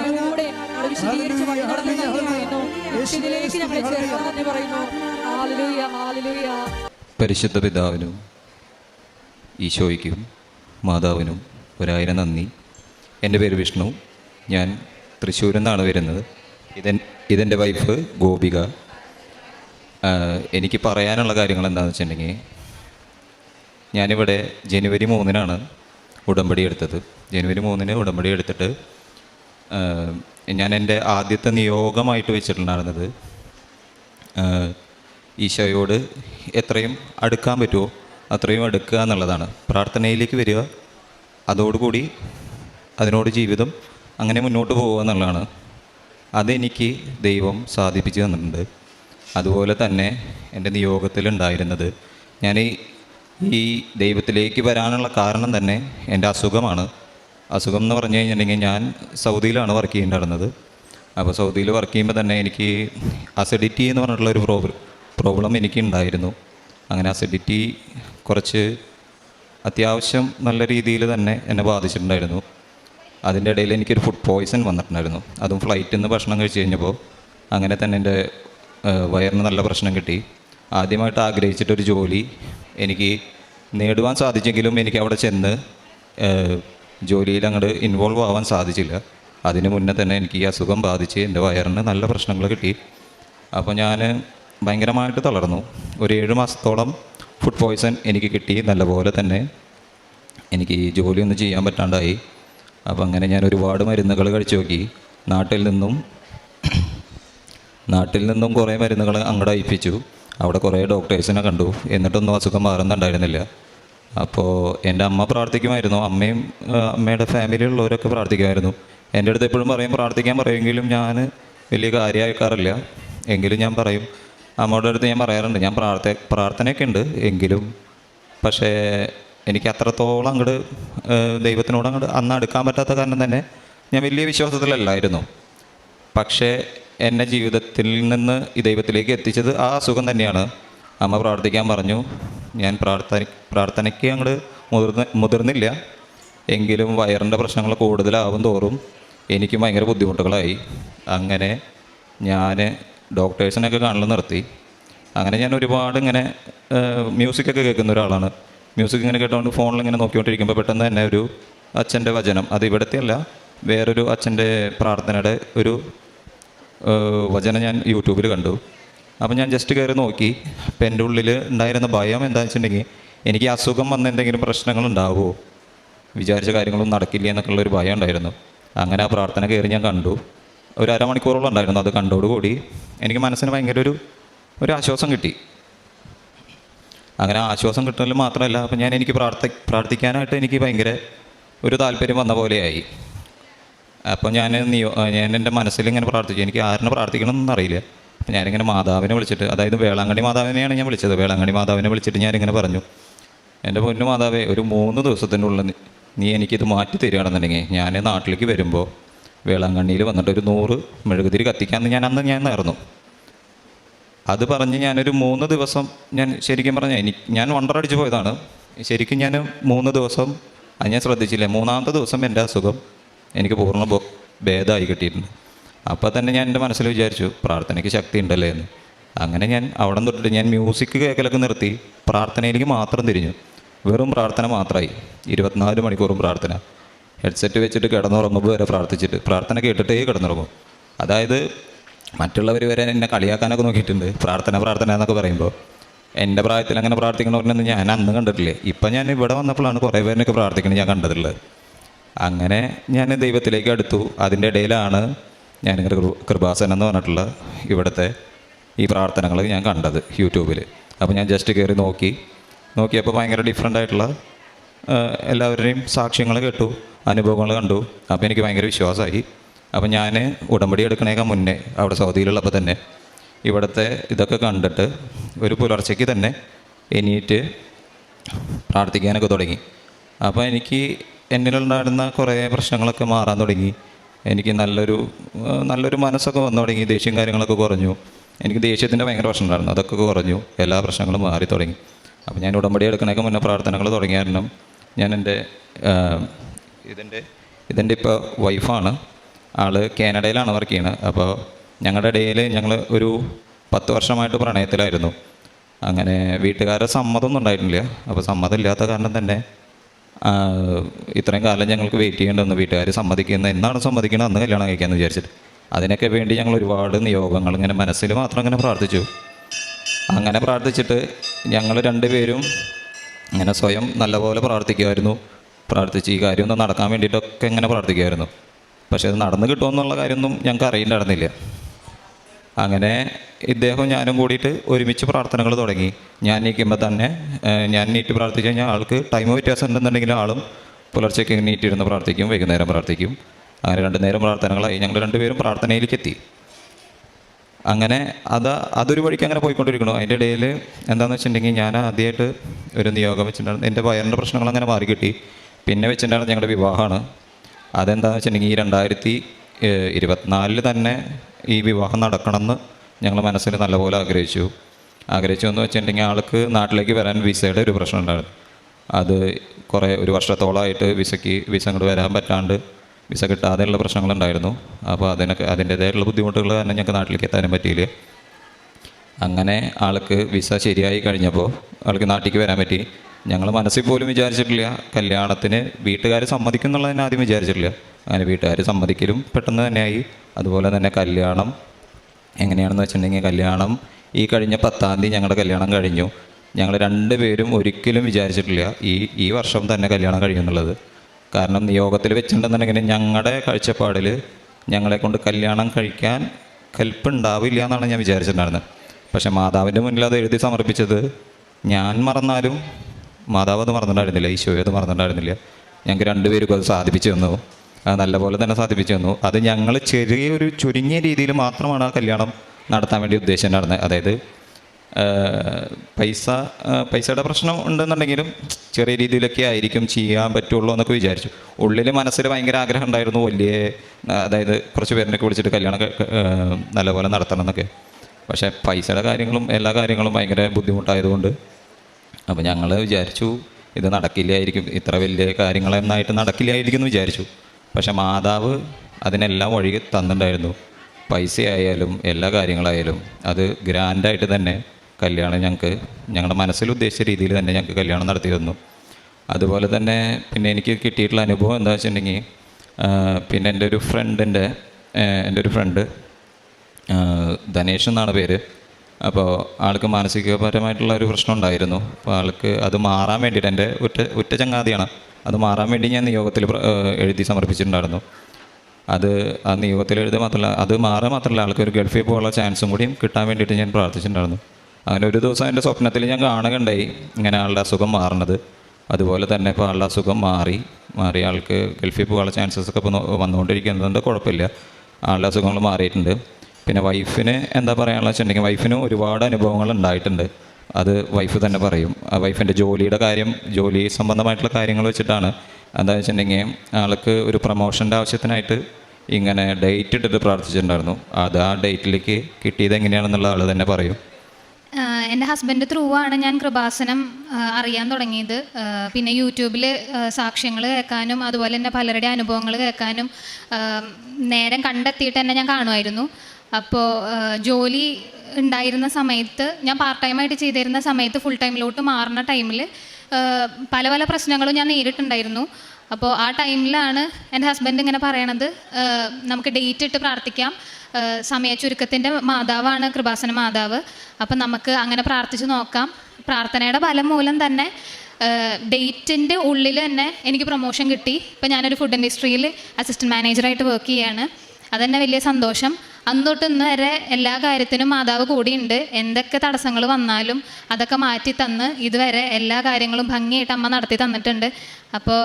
ഞങ്ങളെ വിശദീകരിച്ച് വഴിനടത്തുന്ന. ഇതിലേക്ക് പറയുന്നു. ഹല്ലേലൂയ, ഹല്ലേലൂയ. പരിശുദ്ധ പിതാവിനും ഈശോയ്ക്കും മാതാവിനും ഒരായിരം നന്ദി. എന്റെ പേര് വിഷ്ണു. ഞാൻ തൃശ്ശൂരിൽ നിന്നാണ് വരുന്നത്. ഇതൻ ഇതെന്റെ വൈഫ് ഗോപിക. എനിക്ക് പറയാനുള്ള കാര്യങ്ങൾ എന്താണെന്ന് വെച്ചിട്ടുണ്ടെങ്കിൽ ഞാനിവിടെ ജനുവരി മൂന്നിനാണ് ഉടമ്പടി എടുത്തത്. ജനുവരി മൂന്നിന് ഉടമ്പടി എടുത്തിട്ട് ഞാൻ എന്റെ ആദ്യത്തെ നിയോഗമായിട്ട് വെച്ചിട്ടുണ്ടായിരുന്നത് ഈശോയോട് എത്രയും അടുക്കാൻ പറ്റുമോ അത്രയും അടുക്കുക എന്നുള്ളതാണ്. പ്രാർത്ഥനയിലേക്ക് വരിക അതോടുകൂടി അതിനോട് ജീവിതം അങ്ങനെ മുന്നോട്ട് പോകുക എന്നുള്ളതാണ്. അതെനിക്ക് ദൈവം സാധിപ്പിച്ചു തന്നിട്ടുണ്ട്. അതുപോലെ തന്നെ എന്റെ നിയോഗത്തിലുണ്ടായിരുന്നത് ഞാൻ ഈ ദൈവത്തിലേക്ക് വരാനുള്ള കാരണം തന്നെ എന്റെ അസുഖമാണ്. അസുഖം എന്ന് പറഞ്ഞു കഴിഞ്ഞിട്ടുണ്ടെങ്കിൽ ഞാൻ സൗദിയിലാണ് വർക്ക് ചെയ്യേണ്ടിരുന്നത് അപ്പോൾ സൗദിയിൽ വർക്ക് ചെയ്യുമ്പോൾ തന്നെ എനിക്ക് അസിഡിറ്റി എന്ന് പറഞ്ഞിട്ടുള്ള ഒരു പ്രോബ്ലം പ്രോബ്ലം എനിക്ക് ഉണ്ടായിരുന്നു. അങ്ങനെ അസിഡിറ്റി കുറച്ച് അത്യാവശ്യം നല്ല രീതിയിൽ തന്നെ എന്നെ ബാധിച്ചിട്ടുണ്ടായിരുന്നു. അതിന്റെ ഇടയിൽ എനിക്കൊരു ഫുഡ് പോയ്സൺ വന്നിട്ടുണ്ടായിരുന്നു. അതും ഫ്ലൈറ്റിൽ നിന്ന് ഭക്ഷണം കഴിച്ച് കഴിഞ്ഞപ്പോൾ അങ്ങനെ തന്നെ എന്റെ വയറിന് നല്ല പ്രശ്നം കിട്ടി. ആദ്യമായിട്ട് ആഗ്രഹിച്ചിട്ടൊരു ജോലി എനിക്ക് നേടുവാൻ സാധിച്ചെങ്കിലും എനിക്ക് അവിടെ ചെന്ന് ജോലിയിൽ അങ്ങോട്ട് ഇൻവോൾവ് ആവാൻ സാധിച്ചില്ല. അതിന് മുന്നേ തന്നെ എനിക്ക് ഈ അസുഖം ബാധിച്ച് എന്റെ വയറിന് നല്ല പ്രശ്നങ്ങൾ കിട്ടി. അപ്പോൾ ഞാൻ ഭയങ്കരമായിട്ട് തളർന്നു. ഒരു ഏഴ് മാസത്തോളം ഫുഡ് പോയ്സൺ എനിക്ക് കിട്ടി. നല്ലപോലെ തന്നെ എനിക്ക് ഈ ജോലിയൊന്നും ചെയ്യാൻ പറ്റാണ്ടായി. അപ്പോൾ അങ്ങനെ ഞാൻ ഒരുപാട് മരുന്നുകൾ കഴിച്ചു നോക്കി. നാട്ടിൽ നിന്നും നാട്ടിൽ നിന്നും കുറേ മരുന്നുകൾ അങ്ങോട്ട് അയപ്പിച്ചു. അവിടെ കുറേ ഡോക്ടേഴ്സിനെ കണ്ടു. എന്നിട്ടൊന്നും അസുഖം മാറുന്നുണ്ടായിരുന്നില്ല. അപ്പോൾ എന്റെ അമ്മ പ്രാർത്ഥിക്കുമായിരുന്നു. അമ്മയും അമ്മയുടെ ഫാമിലിയിലുള്ളവരൊക്കെ പ്രാർത്ഥിക്കുമായിരുന്നു. എന്റെ അടുത്ത് എപ്പോഴും പറയും പ്രാർത്ഥിക്കാൻ പറയുമെങ്കിലും ഞാൻ വലിയ കാര്യമാക്കാറില്ല എങ്കിലും ഞാൻ പറയും അമ്മയുടെ അടുത്ത് ഞാൻ പറയാറുണ്ട്. ഞാൻ പ്രാർത്ഥ പ്രാർത്ഥനയൊക്കെ ഉണ്ട് എങ്കിലും പക്ഷേ എനിക്ക് അത്രത്തോളം അങ്ങോട്ട് ദൈവത്തിനോട് അങ്ങോട്ട് അന്ന് അടുക്കാൻ പറ്റാത്ത കാരണം തന്നെ ഞാൻ വലിയ വിശ്വാസത്തിലല്ലായിരുന്നു. പക്ഷേ എന്നെ ജീവിതത്തിൽ നിന്ന് ഈ ദൈവത്തിലേക്ക് എത്തിച്ചത് ആ അസുഖം തന്നെയാണ്. അമ്മ പ്രാർത്ഥിക്കാൻ പറഞ്ഞു. ഞാൻ പ്രാർത്ഥന പ്രാർത്ഥനയ്ക്ക് അങ്ങോട്ട് മുതിർന്ന് മുതിർന്നില്ല. എങ്കിലും വയറിന്റെ പ്രശ്നങ്ങൾ കൂടുതലാവും തോറും എനിക്ക് ഭയങ്കര ബുദ്ധിമുട്ടുകളായി. അങ്ങനെ ഞാൻ ഡോക്ടേഴ്സിനൊക്കെ കാണൽ നിർത്തി. അങ്ങനെ ഞാൻ ഒരുപാട് ഇങ്ങനെ മ്യൂസിക്കൊക്കെ കേൾക്കുന്ന ഒരാളാണ്. മ്യൂസിക് ഇങ്ങനെ കേട്ടുകൊണ്ട് ഫോണിൽ ഇങ്ങനെ നോക്കിക്കൊണ്ടിരിക്കുമ്പോൾ പെട്ടെന്ന് തന്നെ ഒരു അച്ഛന്റെ വചനം അത് ഇവിടുത്തെ അല്ല വേറൊരു അച്ഛന്റെ പ്രാർത്ഥനയുടെ ഒരു വചനം ഞാൻ യൂട്യൂബിൽ കണ്ടു. അപ്പോൾ ഞാൻ ജസ്റ്റ് കയറി നോക്കി. അപ്പം എന്റെ ഉള്ളിൽ ഉണ്ടായിരുന്ന ഭയം എന്താണെന്ന് വെച്ചിട്ടുണ്ടെങ്കിൽ എനിക്ക് അസുഖം വന്ന എന്തെങ്കിലും പ്രശ്നങ്ങൾ ഉണ്ടാവുമോ? വിചാരിച്ച കാര്യങ്ങളൊന്നും നടക്കില്ല എന്നൊക്കെയുള്ള ഒരു ഭയം ഉണ്ടായിരുന്നു. അങ്ങനെ ആ പ്രാർത്ഥന കയറി ഞാൻ കണ്ടു. ഒരു അരമണിക്കൂറോളം ഉണ്ടായിരുന്നു അത് കണ്ടോടുകൂടി എനിക്ക് മനസ്സിന് ഭയങ്കര ഒരു ഒരു ആശ്വാസം കിട്ടി. അങ്ങനെ ആശ്വാസം കിട്ടുന്നതിൽ മാത്രമല്ല അപ്പം ഞാൻ എനിക്ക് പ്രാർത്ഥി പ്രാർത്ഥിക്കാനായിട്ട് എനിക്ക് ഭയങ്കര ഒരു താല്പര്യം വന്ന പോലെയായി. അപ്പോൾ ഞാൻ നിയോ ഞാൻ എന്റെ മനസ്സിൽ ഇങ്ങനെ പ്രാർത്ഥിച്ചു. എനിക്ക് ആരിനെ പ്രാർത്ഥിക്കണമെന്നൊന്നും അറിയില്ല. ഞാനിങ്ങനെ മാതാവിനെ വിളിച്ചിട്ട് അതായത് വേളാങ്കണ്ണി മാതാവിനെയാണ് ഞാൻ വിളിച്ചത്. വേളാങ്കണ്ണി മാതാവിനെ വിളിച്ചിട്ട് ഞാനിങ്ങനെ പറഞ്ഞു എന്റെ പൊന്നു മാതാവേ ഒരു മൂന്ന് ദിവസത്തിന്റെ ഉള്ളിൽ നീ- എനിക്കിത് മാറ്റി തരികയാണെന്നുണ്ടെങ്കിൽ ഞാൻ നാട്ടിലേക്ക് വരുമ്പോൾ വേളാങ്കണ്ണിയിൽ വന്നിട്ട് ഒരു നൂറ് മെഴുകുതിരി കത്തിക്കാമെന്ന് ഞാൻ അന്ന് ഞാൻ നേർന്നു. അത് പറഞ്ഞ് ഞാനൊരു മൂന്ന് ദിവസം ഞാൻ ശരിക്കും പറഞ്ഞു എനിക്ക് ഞാൻ വണ്ടർ അടിച്ച് പോയതാണ്. ശരിക്കും ഞാൻ മൂന്ന് ദിവസം അത് ഞാൻ ശ്രദ്ധിച്ചില്ലേ മൂന്നാമത്തെ ദിവസം എന്റെ അസുഖം എനിക്ക് പൂർണ ഭേദമായി കിട്ടിയിട്ടുണ്ട്. അപ്പോൾ തന്നെ ഞാൻ എന്റെ മനസ്സിൽ വിചാരിച്ചു പ്രാർത്ഥനയ്ക്ക് ശക്തി ഉണ്ടല്ലേ എന്ന്. അങ്ങനെ ഞാൻ അവിടെ തൊട്ടിട്ട് ഞാൻ മ്യൂസിക് കേൾക്കലൊക്കെ നിർത്തി പ്രാർത്ഥനയിലേക്ക് മാത്രം തിരിഞ്ഞു. വെറും പ്രാർത്ഥന മാത്രമായി. ഇരുപത്തിനാല് മണിക്കൂറും പ്രാർത്ഥന. ഹെഡ്സെറ്റ് വെച്ചിട്ട് കിടന്നുറങ്ങുമ്പോൾ വരെ പ്രാർത്ഥിച്ചിട്ട് പ്രാർത്ഥന കേട്ടിട്ടേ കിടന്നുറങ്ങും. അതായത് മറ്റുള്ളവർ വരെ എന്നെ കളിയാക്കാനൊക്കെ നോക്കിയിട്ടുണ്ട് പ്രാർത്ഥന പ്രാർത്ഥന എന്നൊക്കെ പറയുമ്പോൾ എന്റെ പ്രായത്തിൽ അങ്ങനെ പ്രാർത്ഥിക്കണവരൊന്നും ഞാൻ അന്ന് കണ്ടിട്ടില്ലേ. ഇപ്പം ഞാൻ ഇവിടെ വന്നപ്പോഴാണ് കുറേ പേരിനൊക്കെ പ്രാർത്ഥിക്കുന്നത് ഞാൻ കണ്ടതുള്ളത് അങ്ങനെ ഞാൻ ദൈവത്തിലേക്ക് അടുത്തു. അതിന്റെ ഇടയിലാണ് ഞാൻ കൃ- കൃപാസനം എന്ന് പറഞ്ഞിട്ടുള്ള ഇവിടുത്തെ ഈ പ്രാർത്ഥനകൾ ഞാൻ കണ്ടത് യൂട്യൂബിൽ. അപ്പോൾ ഞാൻ ജസ്റ്റ് കയറി നോക്കി. നോക്കിയപ്പോൾ ഭയങ്കര ഡിഫറെന്റ് ആയിട്ടുള്ള എല്ലാവരുടെയും സാക്ഷ്യങ്ങൾ കേട്ടു അനുഭവങ്ങൾ കണ്ടു. അപ്പോൾ എനിക്ക് ഭയങ്കര വിശ്വാസമായി. അപ്പോൾ ഞാൻ ഉടമ്പടി എടുക്കണേക്കാൾ മുന്നേ അവിടെ സൗദിയിലുള്ളപ്പോൾ തന്നെ ഇവിടുത്തെ ഇതൊക്കെ കണ്ടിട്ട് ഒരു പുലർച്ചയ്ക്ക് തന്നെ എണീറ്റ് പ്രാർത്ഥിക്കാനൊക്കെ തുടങ്ങി. അപ്പോൾ എനിക്ക് എന്നിലുണ്ടായിരുന്ന കുറേ പ്രശ്നങ്ങളൊക്കെ മാറാൻ തുടങ്ങി. എനിക്ക് നല്ലൊരു നല്ലൊരു മനസ്സൊക്കെ വന്നു തുടങ്ങി ദേഷ്യം കാര്യങ്ങളൊക്കെ കുറഞ്ഞു. എനിക്ക് ദേഷ്യത്തിന്റെ ഭയങ്കര പ്രശ്നം ഉണ്ടായിരുന്നു. അതൊക്കെ കുറഞ്ഞു. എല്ലാ പ്രശ്നങ്ങളും മാറി തുടങ്ങി. അപ്പോൾ ഞാൻ ഉടമ്പടി എടുക്കണേക്ക് മുന്നേ പ്രാർത്ഥനകൾ തുടങ്ങിയായിരുന്നു. ഞാൻ എന്റെ ഇതിന്റെ ഇതിന്റെ ഇപ്പോൾ വൈഫാണ്. ആൾ കാനഡയിലാണ് വർക്ക് ചെയ്യുന്നത് അപ്പോൾ ഞങ്ങളുടെ ഇടയിൽ ഞങ്ങൾ ഒരു പത്ത് വർഷമായിട്ട് പ്രണയത്തിലായിരുന്നു. അങ്ങനെ വീട്ടുകാരുടെ സമ്മതമൊന്നും ഉണ്ടായിട്ടില്ല. അപ്പോൾ സമ്മതമില്ലാത്ത കാരണം തന്നെ ഇത്രയും കാലം ഞങ്ങൾക്ക് വെയിറ്റ് ചെയ്യേണ്ടി വന്നു. വീട്ടുകാർ സമ്മതിക്കുന്ന എന്നാണ് സമ്മതിക്കുന്നത് അന്ന് കല്യാണം കഴിക്കാമെന്ന് വിചാരിച്ചിട്ട്. അതിനൊക്കെ വേണ്ടി ഞങ്ങൾ ഒരുപാട് നിയോഗങ്ങൾ ഇങ്ങനെ മനസ്സിൽ മാത്രം ഇങ്ങനെ പ്രാർത്ഥിച്ചു. അങ്ങനെ പ്രാർത്ഥിച്ചിട്ട് ഞങ്ങൾ രണ്ടുപേരും ഇങ്ങനെ സ്വയം നല്ലപോലെ പ്രാർത്ഥിക്കുമായിരുന്നു. പ്രാർത്ഥിച്ച് ഈ കാര്യം ഒന്ന് നടക്കാൻ വേണ്ടിയിട്ടൊക്കെ ഇങ്ങനെ പ്രാർത്ഥിക്കുമായിരുന്നു. പക്ഷേ അത് നടന്നു കിട്ടുമെന്നുള്ള കാര്യമൊന്നും ഞങ്ങൾക്ക് അറിയണ്ടായിരുന്നില്ല അങ്ങനെ ഇദ്ദേഹവും ഞാനും കൂടിയിട്ട് ഒരുമിച്ച് പ്രാർത്ഥനകൾ തുടങ്ങി. ഞാൻ നീക്കുമ്പോൾ തന്നെ ഞാൻ നീറ്റ് പ്രാർത്ഥിച്ചു കഴിഞ്ഞാൽ ആൾക്ക് ടൈം വ്യത്യാസം ഉണ്ടെന്നുണ്ടെങ്കിൽ ആളും പുലർച്ചയ്ക്ക് നീറ്റിരുന്ന് പ്രാർത്ഥിക്കും വൈകുന്നേരം പ്രാർത്ഥിക്കും. അങ്ങനെ രണ്ട് നേരം പ്രാർത്ഥനകളായി ഞങ്ങൾ രണ്ടുപേരും പ്രാർത്ഥനയിലേക്ക് എത്തി അങ്ങനെ അത് അതൊരു വഴിക്ക് അങ്ങനെ പോയിക്കൊണ്ടിരിക്കണം അതിന്റെ ഇടയിൽ എന്താണെന്ന് വെച്ചിട്ടുണ്ടെങ്കിൽ ഞാൻ ആദ്യമായിട്ട് ഒരു നിയോഗം വെച്ചിട്ടുണ്ടായിരുന്നു. എന്റെ വയറിന്റെ പ്രശ്നങ്ങൾ അങ്ങനെ മാറി കിട്ടി. പിന്നെ വെച്ചിട്ടുണ്ടായിരുന്നത് ഞങ്ങളുടെ വിവാഹമാണ്. അതെന്താണെന്ന് വെച്ചിട്ടുണ്ടെങ്കിൽ ഈ രണ്ടായിരത്തി ഇരുപത്തിനാലിൽ തന്നെ ഈ വിവാഹം നടക്കണമെന്ന് ഞങ്ങൾ മനസ്സിൽ നല്ലപോലെ ആഗ്രഹിച്ചു. ആഗ്രഹിച്ചു എന്ന് വെച്ചിട്ടുണ്ടെങ്കിൽ ആൾക്ക് നാട്ടിലേക്ക് വരാൻ വിസയുടെ ഒരു പ്രശ്നം ഉണ്ടായിരുന്നു. അത് കുറേ ഒരു വർഷത്തോളമായിട്ട് വിസയ്ക്ക് വിസ അങ്ങോട്ട് വരാൻ പറ്റാണ്ട് വിസ കിട്ടാതെയുള്ള പ്രശ്നങ്ങളുണ്ടായിരുന്നു അപ്പോൾ അതിനൊക്കെ അതിന്റേതായിട്ടുള്ള ബുദ്ധിമുട്ടുകൾ തന്നെ ഞങ്ങൾക്ക് നാട്ടിലേക്ക് എത്താനും പറ്റിയില്ല. അങ്ങനെ ആൾക്ക് വിസ ശരിയായി കഴിഞ്ഞപ്പോൾ ആൾക്ക് നാട്ടിലേക്ക് വരാൻ പറ്റി. ഞങ്ങൾ മനസ്സിൽ പോലും വിചാരിച്ചിട്ടില്ല. കല്യാണത്തിന് വീട്ടുകാർ സമ്മതിക്കും എന്നുള്ളത് തന്നെ ആദ്യം വിചാരിച്ചിട്ടില്ല. അങ്ങനെ വീട്ടുകാർ സമ്മതിക്കലും പെട്ടെന്ന് തന്നെയായി. അതുപോലെ തന്നെ കല്യാണം എങ്ങനെയാണെന്ന് വെച്ചിട്ടുണ്ടെങ്കിൽ കല്യാണം ഈ കഴിഞ്ഞ പത്താം തീയതി ഞങ്ങളുടെ കല്യാണം കഴിഞ്ഞു. ഞങ്ങൾ രണ്ടുപേരും ഒരിക്കലും വിചാരിച്ചിട്ടില്ല ഈ ഈ വർഷം തന്നെ കല്യാണം കഴിയുന്നുള്ളത്. കാരണം നിയോഗത്തിൽ വെച്ചിട്ടുണ്ടെന്നുണ്ടെങ്കിൽ ഞങ്ങളുടെ കാഴ്ചപ്പാടിൽ ഞങ്ങളെ കൊണ്ട് കല്യാണം കഴിക്കാൻ കൽപ്പുണ്ടാവില്ല എന്നാണ് ഞാൻ വിചാരിച്ചിട്ടുണ്ടായിരുന്നത്. പക്ഷേ മാതാവിന്റെ മുന്നിൽ അത് എഴുതി സമർപ്പിച്ചത് ഞാൻ മറന്നാലും മാതാവ് അത് മറന്നിട്ടുണ്ടായിരുന്നില്ല ഈശോയെ അത് മറന്നിട്ടുണ്ടായിരുന്നില്ല. ഞങ്ങൾക്ക് രണ്ടുപേർക്കും അത് സാധിപ്പിച്ചു തന്നു. നല്ലപോലെ തന്നെ സാധിപ്പിച്ചു തന്നു. അത് ഞങ്ങൾ ചെറിയൊരു ചുരുങ്ങിയ രീതിയിൽ മാത്രമാണ് ആ കല്യാണം നടത്താൻ വേണ്ടി ഉദ്ദേശിച്ചിട്ടുണ്ടായിരുന്നത്. അതായത് പൈസ പൈസയുടെ പ്രശ്നം ഉണ്ടെന്നുണ്ടെങ്കിലും ചെറിയ രീതിയിലൊക്കെ ആയിരിക്കും ചെയ്യാൻ പറ്റുള്ളൂ എന്നൊക്കെ വിചാരിച്ചു. ഉള്ളിൽ മനസ്സിൽ ഭയങ്കര ആഗ്രഹം ഉണ്ടായിരുന്നു വലിയ അതായത് കുറച്ച് പേരിനൊക്കെ വിളിച്ചിട്ട് കല്യാണം നല്ലപോലെ നടത്തണം എന്നൊക്കെ. പക്ഷേ പൈസയുടെ കാര്യങ്ങളും എല്ലാ കാര്യങ്ങളും ഭയങ്കര ബുദ്ധിമുട്ടായതുകൊണ്ട് അപ്പോൾ ഞങ്ങൾ വിചാരിച്ചു ഇത് നടക്കില്ലായിരിക്കും ഇത്ര വലിയ കാര്യങ്ങളൊന്നായിട്ട് നടക്കില്ലായിരിക്കും എന്ന് വിചാരിച്ചു. പക്ഷെ മാതാവ് അതിനെല്ലാം വഴി തന്നിട്ടുണ്ടായിരുന്നു. പൈസയായാലും എല്ലാ കാര്യങ്ങളായാലും അത് ഗ്രാൻഡായിട്ട് തന്നെ കല്യാണം ഞങ്ങൾക്ക് ഞങ്ങളുടെ മനസ്സിൽ ഉദ്ദേശിച്ച രീതിയിൽ തന്നെ ഞങ്ങൾക്ക് കല്യാണം നടത്തി തന്നു അതുപോലെ തന്നെ പിന്നെ എനിക്ക് കിട്ടിയിട്ടുള്ള അനുഭവം എന്താ വെച്ചിട്ടുണ്ടെങ്കിൽ പിന്നെ എന്റെ ഒരു ഫ്രണ്ടിന്റെ എന്റെ ഒരു ഫ്രണ്ട് ധനേഷ് എന്നാണ് പേര്. അപ്പോൾ ആൾക്ക് മാനസികപരമായിട്ടുള്ള ഒരു പ്രശ്നം ഉണ്ടായിരുന്നു. അപ്പോൾ ആൾക്ക് അത് മാറാൻ വേണ്ടിയിട്ട് എന്റെ ഉറ്റ ഉറ്റ ചങ്ങാതിയാണ് അത് മാറാൻ വേണ്ടി ഞാൻ നിയോഗത്തിൽ എഴുതി സമർപ്പിച്ചിട്ടുണ്ടായിരുന്നു. അത് ആ നിയോഗത്തിൽ എഴുതി മാത്രമല്ല അത് മാറുക മാത്രമല്ല ആൾക്ക് ഒരു ഗൾഫിൽ പോകാനുള്ള ചാൻസും കൂടിയും കിട്ടാൻ വേണ്ടിയിട്ട് ഞാൻ പ്രാർത്ഥിച്ചിട്ടുണ്ടായിരുന്നു. അങ്ങനെ ഒരു ദിവസം എന്റെ സ്വപ്നത്തിൽ ഞാൻ കാണുകയുണ്ടായി ഇങ്ങനെ ആളുടെ അസുഖം മാറണത്. അതുപോലെ തന്നെ ഇപ്പോൾ ആളുടെ അസുഖം മാറി മാറി ആൾക്ക് ഗൾഫിൽ പോകാനുള്ള ചാൻസസ് ഒക്കെ ഇപ്പോൾ വന്നുകൊണ്ടിരിക്കുന്നതുകൊണ്ട് കുഴപ്പമില്ല. ആളുടെ അസുഖങ്ങൾ മാറിയിട്ടുണ്ട്. പിന്നെ വൈഫിന് എന്താ പറയാനുള്ള വെച്ചിട്ടുണ്ടെങ്കിൽ വൈഫിന് ഒരുപാട് അനുഭവങ്ങൾ ഉണ്ടായിട്ടുണ്ട്. അത് വൈഫ് തന്നെ പറയും. ആ വൈഫിന്റെ ജോലിയുടെ കാര്യം ജോലി സംബന്ധമായിട്ടുള്ള കാര്യങ്ങൾ വെച്ചിട്ടാണ്. എന്താ വെച്ചിട്ടുണ്ടെങ്കിൽ ആൾക്ക് ഒരു പ്രൊമോഷന്റെ ആവശ്യത്തിനായിട്ട് ഇങ്ങനെ ഡേറ്റ് ഇട്ടിട്ട് പ്രാർത്ഥിച്ചിട്ടുണ്ടായിരുന്നു. അത് ആ ഡേറ്റിലേക്ക് കിട്ടിയത് എങ്ങനെയാണെന്നുള്ള ആൾ തന്നെ പറയും. എന്റെ ഹസ്ബൻഡ് ത്രൂ ആണ് ഞാൻ കൃപാസനം അറിയാൻ തുടങ്ങിയത്. പിന്നെ യൂട്യൂബിൽ സാക്ഷ്യങ്ങൾ കേൾക്കാനും അതുപോലെ തന്നെ പലരുടെ അനുഭവങ്ങൾ കേൾക്കാനും നേരം കണ്ടെത്തിയിട്ട് തന്നെ ഞാൻ കാണുമായിരുന്നു. അപ്പോൾ ജോലി ഉണ്ടായിരുന്ന സമയത്ത് ഞാൻ പാർട്ട് ടൈമായിട്ട് ചെയ്തിരുന്ന സമയത്ത് ഫുൾ ടൈമിലോട്ട് മാറുന്ന ടൈമിൽ പല പല പ്രശ്നങ്ങളും ഞാൻ നേരിട്ടുണ്ടായിരുന്നു. അപ്പോൾ ആ ടൈമിലാണ് എന്റെ ഹസ്ബൻഡ് ഇങ്ങനെ പറയണത് നമുക്ക് ഡേറ്റ് ഇട്ട് പ്രാർത്ഥിക്കാം. സമയ ചുരുക്കത്തിന്റെ മാതാവാണ് കൃപാസന മാതാവ്. അപ്പം നമുക്ക് അങ്ങനെ പ്രാർത്ഥിച്ച് നോക്കാം. പ്രാർത്ഥനയുടെ ഫലം മൂലം തന്നെ ഡേറ്റിന്റെ ഉള്ളിൽ തന്നെ എനിക്ക് പ്രൊമോഷൻ കിട്ടി. ഇപ്പം ഞാനൊരു ഫുഡ് ഇൻഡസ്ട്രിയിൽ അസിസ്റ്റന്റ് മാനേജറായിട്ട് വർക്ക് ചെയ്യാണ്. അതന്നെ വലിയ സന്തോഷം. അന്ന് തൊട്ട് ഇന്ന് വരെ എല്ലാ കാര്യത്തിനും മാതാവ് കൂടിയുണ്ട്. എന്തൊക്കെ തടസ്സങ്ങൾ വന്നാലും അതൊക്കെ മാറ്റി തന്ന് ഇതുവരെ എല്ലാ കാര്യങ്ങളും ഭംഗിയായിട്ട് അമ്മ നടത്തി തന്നിട്ടുണ്ട്. അപ്പോൾ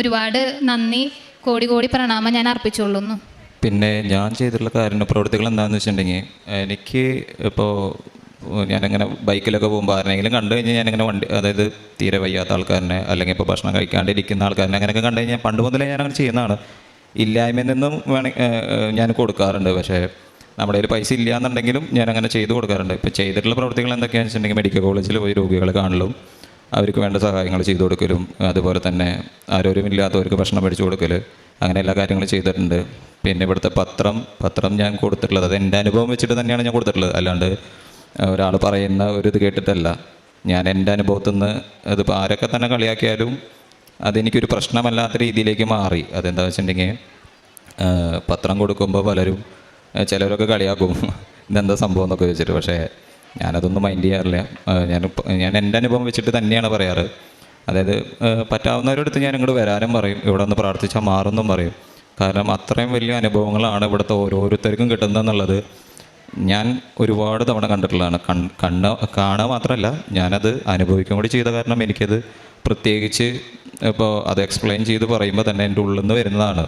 ഒരുപാട് നന്ദി. കോടി കോടി പ്രണാമം ഞാൻ അർപ്പിച്ചുകൊള്ളുന്നു. പിന്നെ ഞാൻ ചെയ്തിട്ടുള്ള കാരുണ്യ പ്രവൃത്തികൾ എന്താണെന്ന് വെച്ചിട്ടുണ്ടെങ്കിൽ എനിക്ക് ഇപ്പോൾ ഞാനിങ്ങനെ ബൈക്കിലൊക്കെ പോകുമ്പോൾ ആരെങ്കിലും കണ്ടു കഴിഞ്ഞാൽ ഞാനിങ്ങനെ വണ്ടി അതായത് തീരെ വയ്യാത്ത ആൾക്കാരനെ അല്ലെങ്കിൽ ഇപ്പോൾ ഭക്ഷണം കഴിക്കാണ്ടിരിക്കുന്ന ആൾക്കാരനെ അങ്ങനെയൊക്കെ കണ്ടു കഴിഞ്ഞാൽ പണ്ട് മുതലേ ഞാൻ അങ്ങനെ ചെയ്യുന്നതാണ്. ഇല്ലായ്മയിൽ നിന്നും വേണമെങ്കിൽ ഞാൻ കൊടുക്കാറുണ്ട്. പക്ഷേ നമ്മുടെ കയ്യിൽ പൈസ ഇല്ല എന്നുണ്ടെങ്കിലും ഞാൻ അങ്ങനെ ചെയ്തു കൊടുക്കാറുണ്ട്. ഇപ്പോൾ ചെയ്തിട്ടുള്ള പ്രവൃത്തികൾ എന്തൊക്കെയാണെന്ന് വെച്ചിട്ടുണ്ടെങ്കിൽ മെഡിക്കൽ കോളേജിൽ പോയി രോഗികളെ കാണലും അവർക്ക് വേണ്ട സഹായങ്ങൾ ചെയ്തു കൊടുക്കലും അതുപോലെ തന്നെ ആരോഗ്യമില്ലാത്തവർക്ക് ഭക്ഷണം മേടിച്ചു കൊടുക്കൽ അങ്ങനെ എല്ലാ കാര്യങ്ങളും ചെയ്തിട്ടുണ്ട്. പിന്നെ ഇവിടുത്തെ പത്രം പത്രം ഞാൻ കൊടുത്തിട്ടുള്ളത് അത് എന്റെ അനുഭവം വെച്ചിട്ട് തന്നെയാണ് ഞാൻ കൊടുത്തിട്ടുള്ളത്. അല്ലാണ്ട് ഒരാൾ പറയുന്ന ഒരു ഇത് കേട്ടിട്ടല്ല. ഞാൻ എന്റെ അനുഭവത്തിൽ നിന്ന് അതിപ്പോൾ ആരൊക്കെ തന്നെ കളിയാക്കിയാലും അതെനിക്കൊരു പ്രശ്നമല്ലാത്ത രീതിയിലേക്ക് മാറി. അതെന്താ വെച്ചിട്ടുണ്ടെങ്കിൽ പത്രം കൊടുക്കുമ്പോൾ പലരും ചിലരൊക്കെ കളിയാക്കും. ഇതെന്താ സംഭവം എന്നൊക്കെ ചോദിച്ചിട്ട്. പക്ഷേ ഞാനതൊന്നും മൈൻഡ് ചെയ്യാറില്ല. ഞാൻ ഞാൻ എന്റെ അനുഭവം വെച്ചിട്ട് തന്നെയാണ് പറയാറ്. അതായത് പറ്റാവുന്നവരടുത്ത് ഞാൻ ഇങ്ങോട്ട് വരാനും പറയും. ഇവിടെ ഒന്ന് പ്രാർത്ഥിച്ചാൽ മാറുമെന്നും പറയും. കാരണം അത്രയും വലിയ അനുഭവങ്ങളാണ് ഇവിടുത്തെ ഓരോരുത്തർക്കും കിട്ടുന്നതെന്നുള്ളത്. ഞാൻ ഒരുപാട് തവണ കണ്ടിട്ടുള്ളതാണ്. കൺ കണ്ണ കാണുക മാത്രമല്ല ഞാനത് അനുഭവിക്കും കൂടി ചെയ്ത കാരണം എനിക്കത് പ്രത്യേകിച്ച് ഇപ്പോൾ അത് എക്സ്പ്ലെയിൻ ചെയ്ത് പറയുമ്പോൾ തന്നെ എന്റെ ഉള്ളിൽ നിന്ന് വരുന്നതാണ്.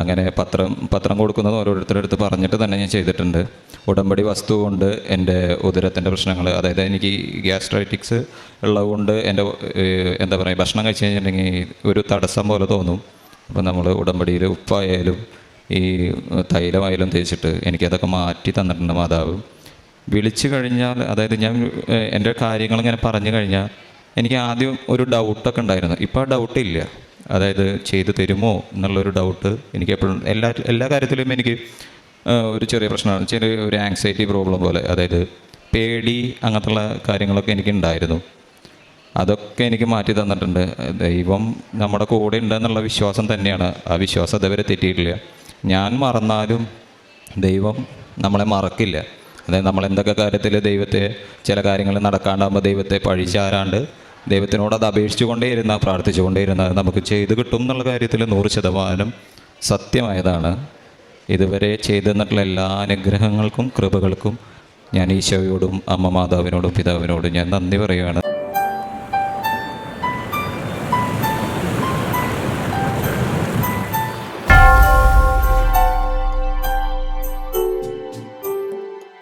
അങ്ങനെ പത്രം പത്രം കൊടുക്കുന്നത് ഓരോരുത്തരുടെ അടുത്ത് പറഞ്ഞിട്ട് തന്നെ ഞാൻ ചെയ്തിട്ടുണ്ട്. ഉടമ്പടി വസ്തു കൊണ്ട് എന്റെ ഉദരത്തിന്റെ പ്രശ്നങ്ങൾ അതായത് എനിക്ക് ഗ്യാസ്ട്രൈറ്റിക്സ് ഉള്ളതുകൊണ്ട് എന്റെ എന്താ പറയുക ഭക്ഷണം കഴിച്ച് കഴിഞ്ഞിട്ടുണ്ടെങ്കിൽ ഒരു തടസ്സം പോലെ തോന്നും. അപ്പോൾ നമ്മൾ ഉടമ്പടിയിൽ ഉപ്പായാലും ഈ തൈലമായാലും തേച്ചിട്ട് എനിക്കതൊക്കെ മാറ്റി തന്നിട്ടുണ്ട് മാതാവ്. വിളിച്ചു കഴിഞ്ഞാൽ അതായത് ഞാൻ എന്റെ കാര്യങ്ങൾ ഇങ്ങനെ പറഞ്ഞു കഴിഞ്ഞാൽ എനിക്ക് ആദ്യം ഒരു ഡൗട്ടൊക്കെ ഉണ്ടായിരുന്നു. ഇപ്പോൾ ആ ഡൗട്ട് ഇല്ല. അതായത് ചെയ്തു തരുമോ എന്നുള്ളൊരു ഡൗട്ട് എനിക്ക് എപ്പോഴും എല്ലാ എല്ലാ കാര്യത്തിലും എനിക്ക് ഒരു ചെറിയ പ്രശ്നമാണ്. ചെറിയ ഒരു ആങ്സൈറ്റി പ്രോബ്ലം പോലെ. അതായത് പേടി അങ്ങനത്തുള്ള കാര്യങ്ങളൊക്കെ എനിക്ക് ഉണ്ടായിരുന്നു. അതൊക്കെ എനിക്ക് മാറ്റി തന്നിട്ടുണ്ട്. ദൈവം നമ്മുടെ കൂടെ ഉണ്ടെന്നുള്ള വിശ്വാസം തന്നെയാണ്. ആ വിശ്വാസം ഇതുവരെ തെറ്റിയിട്ടില്ല. ഞാൻ മറന്നാലും ദൈവം നമ്മളെ മറക്കില്ല. അതായത് നമ്മൾ എന്തൊക്കെ കാര്യത്തിൽ ദൈവത്തെ ചില കാര്യങ്ങൾ നടക്കാണ്ടാകുമ്പോൾ ദൈവത്തെ പഴിച്ചാരാണ്ട് ദൈവത്തിനോട് അത് അപേക്ഷിച്ചു കൊണ്ടേയിരുന്ന പ്രാർത്ഥിച്ചു കൊണ്ടേയിരുന്ന നമുക്ക് ചെയ്ത് കിട്ടും എന്നുള്ള കാര്യത്തിൽ നൂറ് ശതമാനം സത്യമായതാണ്. ഇതുവരെ ചെയ്തു തന്നിട്ടുള്ള എല്ലാ അനുഗ്രഹങ്ങൾക്കും കൃപകൾക്കും ഞാൻ ഈശോയോടും അമ്മ മാതാവിനോടും പിതാവിനോടും ഞാൻ നന്ദി പറയുകയാണ്.